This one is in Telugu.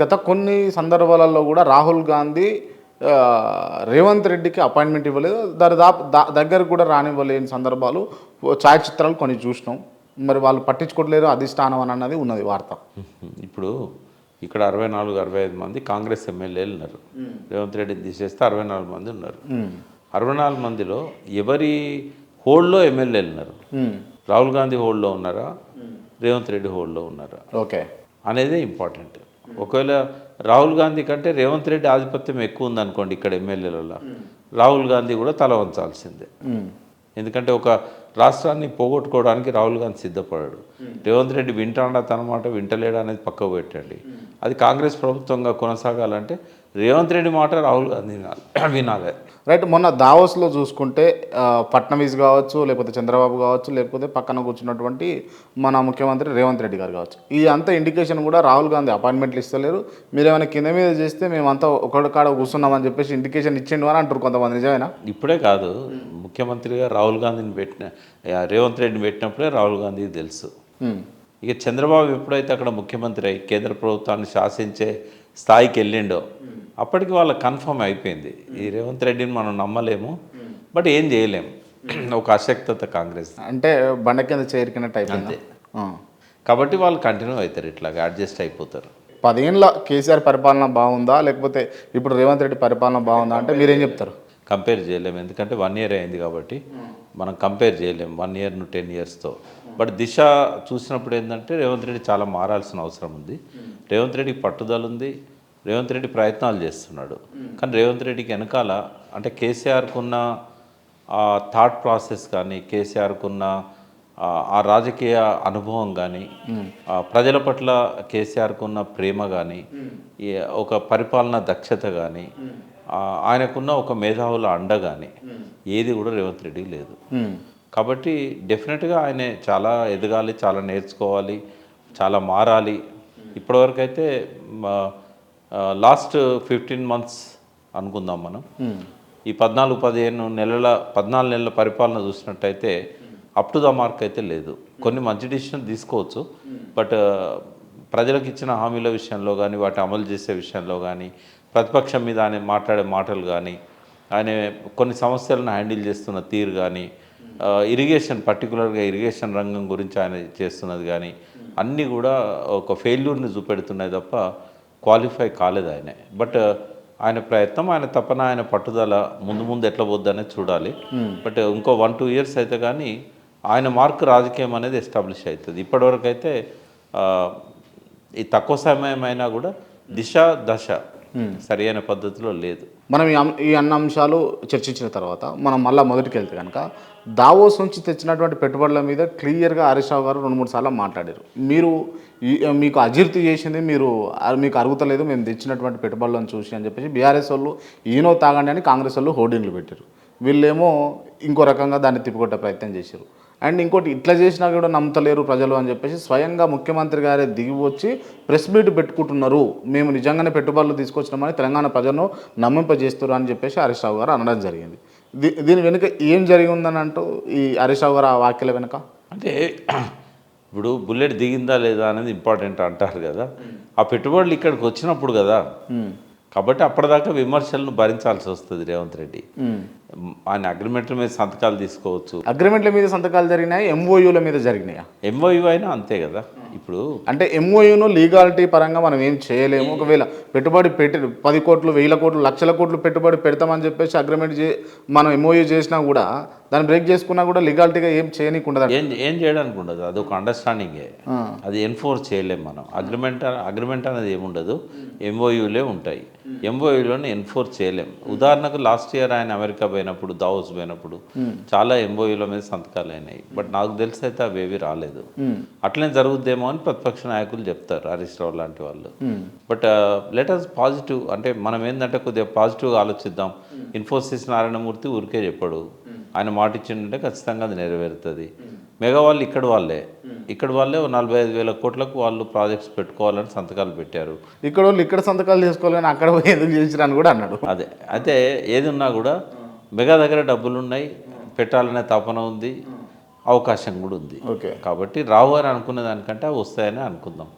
గత కొన్ని సందర్భాలలో కూడా రాహుల్ గాంధీ రేవంత్ రెడ్డికి అపాయింట్మెంట్ ఇవ్వలేదు. దరిదాపు దా- దగ్గరకు కూడా రానివ్వలేని సందర్భాలు ఛాయాచిత్రాలు కొన్ని చూసినాం. మరి వాళ్ళు పట్టించుకోవట్లేరు అధిష్టానం అని అన్నది ఉన్నది వార్త. ఇప్పుడు ఇక్కడ అరవై నాలుగు అరవై ఐదు మంది కాంగ్రెస్ ఎమ్మెల్యేలు ఉన్నారు. రేవంత్ రెడ్డిని తీసేస్తే అరవై నాలుగు మంది ఉన్నారు. అరవై నాలుగు మందిలో ఎవరి హోల్డ్లో ఎమ్మెల్యేలు ఉన్నారు? రాహుల్ గాంధీ హోల్డ్లో ఉన్నారా? రేవంత్ రెడ్డి హోల్డ్లో ఉన్నారా? ఓకే. అనేదే ఇంపార్టెంట్. ఒకవేళ రాహుల్ గాంధీ కంటే రేవంత్ రెడ్డి ఆధిపత్యం ఎక్కువ ఉందనుకోండి ఇక్కడ ఎమ్మెల్యేలలో రాహుల్ గాంధీ కూడా తల వంచాల్సిందే. ఎందుకంటే ఒక రాష్ట్రాన్ని పోగొట్టుకోవడానికి రాహుల్ గాంధీ సిద్ధపడాడు. రేవంత్ రెడ్డి వింటాడా తన మాట వింటలేడా అనేది పక్కకు పెట్టండి. అది కాంగ్రెస్ ప్రభుత్వంగా కొనసాగాలంటే రేవంత్ రెడ్డి మాట రాహుల్ గాంధీ వినాలి. వినాలి. రైట్ మొన్న దావోస్లో చూసుకుంటే ఆ, ఫడ్నవీస్ కావచ్చు లేకపోతే చంద్రబాబు కావచ్చు లేకపోతే పక్కన కూర్చున్నటువంటి మన ముఖ్యమంత్రి రేవంత్ రెడ్డి గారు కావచ్చు. ఈ అంత ఇండికేషన్ కూడా రాహుల్ గాంధీ అపాయింట్మెంట్లు ఇస్తలేరు. మీరు ఏమైనా కింద మీద చేస్తే మేమంతా ఒకటి కాడ కూర్చున్నామని చెప్పేసి ఇండికేషన్ ఇచ్చిండు అని అంటారు కొంతమంది. నిజమేనా? ఇప్పుడే కాదు. ముఖ్యమంత్రిగా రాహుల్ గాంధీని పెట్టిన రేవంత్ రెడ్డిని పెట్టినప్పుడే రాహుల్ గాంధీకి తెలుసు. ఇక చంద్రబాబు ఎప్పుడైతే అక్కడ ముఖ్యమంత్రి అయి కేంద్ర ప్రభుత్వాన్ని శాసించే స్థాయికి వెళ్ళిండో అప్పటికి వాళ్ళకి కన్ఫర్మ్ అయిపోయింది. ఈ రేవంత్ రెడ్డిని మనం నమ్మలేము బట్ ఏం చేయలేము. ఒక అశక్తత కాంగ్రెస్. అంటే బండ కింద చేరికినట్టు అయిపోయింది. కాబట్టి వాళ్ళు కంటిన్యూ అవుతారు ఇట్లాగా అడ్జస్ట్ అయిపోతారు. పదేళ్ళ కేసీఆర్ పరిపాలన బాగుందా? లేకపోతే ఇప్పుడు రేవంత్ రెడ్డి పరిపాలన బాగుందా? అంటే మీరేం చెప్తారు? కంపేర్ చేయలేము. ఎందుకంటే వన్ ఇయర్ అయింది కాబట్టి మనం కంపేర్ చేయలేము. వన్ ఇయర్ను టెన్ ఇయర్స్తో బట్ దిశ చూసినప్పుడు ఏంటంటే రేవంత్ రెడ్డి చాలా మారాల్సిన అవసరం ఉంది. రేవంత్ రెడ్డికి పట్టుదల ఉంది. రేవంత్ రెడ్డి ప్రయత్నాలు చేస్తున్నాడు. కానీ రేవంత్ రెడ్డికి వెనకాల అంటే కేసీఆర్కున్న ఆ థాట్ ప్రాసెస్ కానీ కేసీఆర్కున్న ఆ ఆ రాజకీయ అనుభవం కానీ ప్రజల పట్ల కేసీఆర్కు ఉన్న ప్రేమ కానీ ఒక పరిపాలన దక్షత కానీ ఆయనకున్న ఒక మేధావుల అండ కానీ ఏది కూడా రేవంత్ రెడ్డికి లేదు. ఉమ్, కాబట్టి డెఫినెట్గా ఆయన చాలా ఎదగాలి చాలా నేర్చుకోవాలి చాలా మారాలి. ఇప్పటివరకు అయితే లాస్ట్ ఫిఫ్టీన్ మంత్స్ అనుకుందాం మనం. ఈ పద్నాలుగు పదిహేను నెలల పద్నాలుగు నెలల పరిపాలన చూసినట్టయితే అప్ టు ద మార్క్ అయితే లేదు. కొన్ని మంచి డిసిషన్ తీసుకోవచ్చు. బట్ ప్రజలకు ఇచ్చిన హామీల విషయంలో కానీ వాటి అమలు చేసే విషయంలో కానీ ప్రతిపక్షం మీద ఆయన మాట్లాడే మాటలు కానీ ఆయన కొన్ని సమస్యలను హ్యాండిల్ చేస్తున్న తీరు కానీ ఇరిగేషన్ పర్టికులర్గా ఇరిగేషన్ రంగం గురించి ఆయన చేస్తున్నది కానీ అన్నీ కూడా ఒక ఫెయిల్యూర్ని చూపెడుతున్నాయి తప్ప క్వాలిఫై కాలేదు ఆయన. బట్ ఆయన ప్రయత్నం ఆయన తపన ఆయన పట్టుదల ముందు ముందు ఎట్లా పోద్ది అనేది చూడాలి. బట్ ఇంకో వన్ టూ ఇయర్స్ అయితే కానీ ఆయన మార్క్ రాజకీయం అనేది ఎస్టాబ్లిష్ అవుతుంది. ఇప్పటివరకు అయితే ఈ తక్కువ సమయం అయినా కూడా దిశ దశ సరి అయిన పద్ధతిలో లేదు. మనం ఈ అన్న అంశాలు చర్చించిన తర్వాత మనం మళ్ళీ మొదటికి వెళ్తే కనుక దావోస్ నుంచి తెచ్చినటువంటి పెట్టుబడుల మీద క్లియర్గా హరీష్ రావు గారు రెండు మూడు సార్లు మాట్లాడారు. మీరు మీకు అజీర్తి చేసింది మీరు మీకు అరుగుతలేదు మేము తెచ్చినటువంటి పెట్టుబడులను చూసి అని చెప్పేసి బీఆర్ఎస్ వాళ్ళు ఈనో తాగండి అని కాంగ్రెస్ వాళ్ళు హోర్డింగ్లు పెట్టారు. వీళ్ళేమో ఇంకో రకంగా దాన్ని తిప్పికొట్టే ప్రయత్నం చేశారు. అండ్ ఇంకోటి ఇట్లా చేసినా కూడా నమ్మతలేరు ప్రజలు అని చెప్పేసి స్వయంగా ముఖ్యమంత్రి గారే దిగి వచ్చి ప్రెస్ మీట్ పెట్టుకుంటున్నారు. మేము నిజంగానే పెట్టుబడులు తీసుకొచ్చినామని తెలంగాణ ప్రజలను నమ్మింపజేస్తారు అని చెప్పేసి హరీష్ రావు గారు అనడం జరిగింది. దీ దీని వెనుక ఏం జరిగి ఉందని అంటూ ఈ హరీష్ రావు గారు ఆ వ్యాఖ్యల వెనుక? అంటే ఇప్పుడు బుల్లెట్ దిగిందా లేదా అనేది ఇంపార్టెంట్ అంటారు కదా. ఆ పెట్టుబడులు ఇక్కడికి వచ్చినప్పుడు కదా. కాబట్టి అప్పటిదాకా విమర్శలను భరించాల్సి వస్తుంది రేవంత్ రెడ్డి. ఆయన అగ్రిమెంట్ల మీద సంతకాలు తీసుకోవచ్చు. అగ్రిమెంట్ల మీద సంతకాలు జరిగినాయి? ఎంఓయూల మీద జరిగినాయా? ఎంఓయూ అయినా అంతే కదా. ఇప్పుడు అంటే ఎంఓయూను లీగాలిటీ పరంగా మనం ఏం చేయలేము. ఒకవేళ పెట్టుబడి పెట్టి పది కోట్లు వేల కోట్లు లక్షల కోట్లు పెట్టుబడి పెడతామని చెప్పేసి అగ్రిమెంట్ చే మనం ఎంఓయూ చేసినా కూడా దాన్ని బ్రేక్ చేసుకున్నా కూడా లీగాలిటీగా ఏం చేయనీకుండదు ఏం ఏం చేయడానికి ఉండదు అది ఒక అండర్స్టాండింగే అది ఎన్ఫోర్స్ చేయలేం మనం. అగ్రిమెంట్ అగ్రిమెంట్ అనేది ఏముండదు. ఎంఓయూలే ఉంటాయి. ఎంఓయూలోనే ఎన్ఫోర్స్ చేయలేం. ఉదాహరణకు లాస్ట్ ఇయర్ ఆయన అమెరికా పోయినప్పుడు దావోస్ పోయినప్పుడు చాలా ఎంఓయూల మీద సంతకాలు అయినాయి. బట్ నాకు తెలిసి అయితే అవి ఏవి రాలేదు. అట్లనే జరుగుద్దేమో అని ప్రతిపక్ష నాయకులు చెప్తారు హరీష్ రావు లాంటి వాళ్ళు. బట్ లెటర్స్ పాజిటివ్ అంటే మనం ఏంటంటే కొద్దిగా పాజిటివ్గా ఆలోచిద్దాం. ఇన్ఫోసిస్ నారాయణమూర్తి ఊరికే చెప్పాడు. ఆయన మాట ఇచ్చిందంటే ఖచ్చితంగా అది నెరవేరుతుంది. మెగా వాళ్ళు ఇక్కడ వాళ్ళే. ఇక్కడ వాళ్ళే నలభై ఐదు వేల కోట్లకు వాళ్ళు ప్రాజెక్ట్స్ పెట్టుకోవాలని సంతకాలు పెట్టారు. ఇక్కడ వాళ్ళు ఇక్కడ సంతకాలు చేసుకోవాలని అక్కడ ఎందుకు చేసిరని కూడా అన్నాడు. అదే అయితే ఏది ఉన్నా కూడా మెగా దగ్గర డబ్బులు ఉన్నాయి పెట్టాలనే తపన ఉంది అవకాశం కూడా ఉంది. ఓకే. కాబట్టి రావు అని అనుకునే దానికంటే వస్తాయని అనుకుందాం.